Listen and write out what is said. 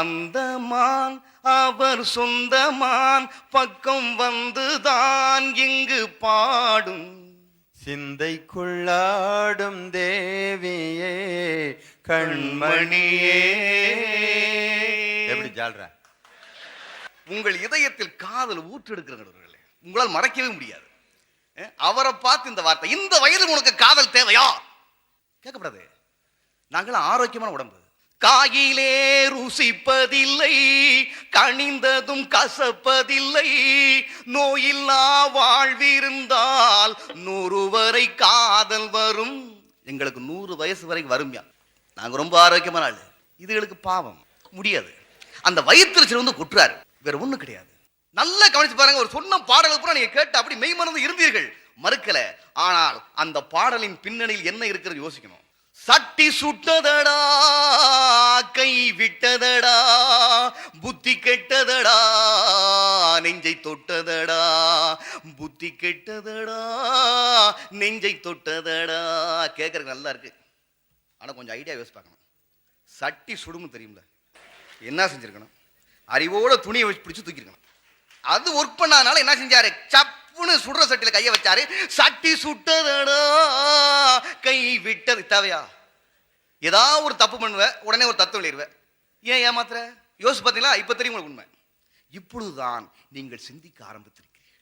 அந்த மான் அவர் சொந்தமான் பக்கம் வந்துதான் இங்கு பாடும். சிந்தைக்குள்ளாடும் தேவியே கண்மணியே. எப்படி ஜால்ற? உங்கள் இதயத்தில் காதல் ஊற்றெடுக்கிறவர்களே உங்களால் மறைக்கவே முடியாது. அவரை பார்த்து இந்த வார்த்தை இந்த வயதில் உனக்கு காதல் தேவையா? கேட்கப்படாது. நாங்கள் ஆரோக்கியமான உடம்பு. காயிலே ருசிப்பதில்லை கனிந்ததும் கசப்பதில்லை. நோயில்லா வாழ்விருந்தால் நூறு வரை காதல் வரும். எங்களுக்கு நூறு வயசு வரைக்கும் வரும்யா நாங்க ரொம்ப ஆரோக்கியமான ஆள். இதுகளுக்கு பாவம். முடியாது. அந்த வயிற்றுச்சல் வந்து குற்றாரு வேற ஒண்ணும் கிடையாது. நல்லா கவனிச்சு பாருங்க ஒரு சொன்ன பாடல் பூரா நீங்க கேட்டு அப்படி மெய்மறந்து இருந்தீர்கள். மறுக்கல. ஆனால் அந்த பாடலின் பின்னணியில் என்ன இருக்கிறது யோசிக்கணும். சட்டி சுட்டதடா. கை விட்டதடா புத்தி கெட்டதடா நெஞ்சை தொட்டதடா புத்தி கெட்டதடா நெஞ்சை தொட்டதடா. கேட்கறதுக்கு நல்லா இருக்கு. ஆனால் கொஞ்சம் ஐடியா யோசிச்சு பார்க்கணும். சட்டி சுடுமு தெரியும்ல. என்ன செஞ்சிருக்கணும்? அறிவோட துணியை வச்சு பிடிச்சி தூக்கிருக்கணும். அது ஒர்க் பண்ணாதனால என்ன செஞ்சாரு? சப்புன்னு சுடுற சட்டியில் கையை வச்சாரு. சட்டி சுட்டதடா கை விட்டது. தேவையா? ஏதாவது ஒரு தப்பு பண்ணுவ உடனே ஒரு தத்துவம் எழுதுவேன் ஏன் ஏமாத்துற? யோசிச்சு பார்த்தீங்களா இப்போ தெரியும் உங்களுக்கு உண்மை. இப்பொழுதுதான் நீங்கள் சிந்திக்க ஆரம்பித்திருக்கீங்க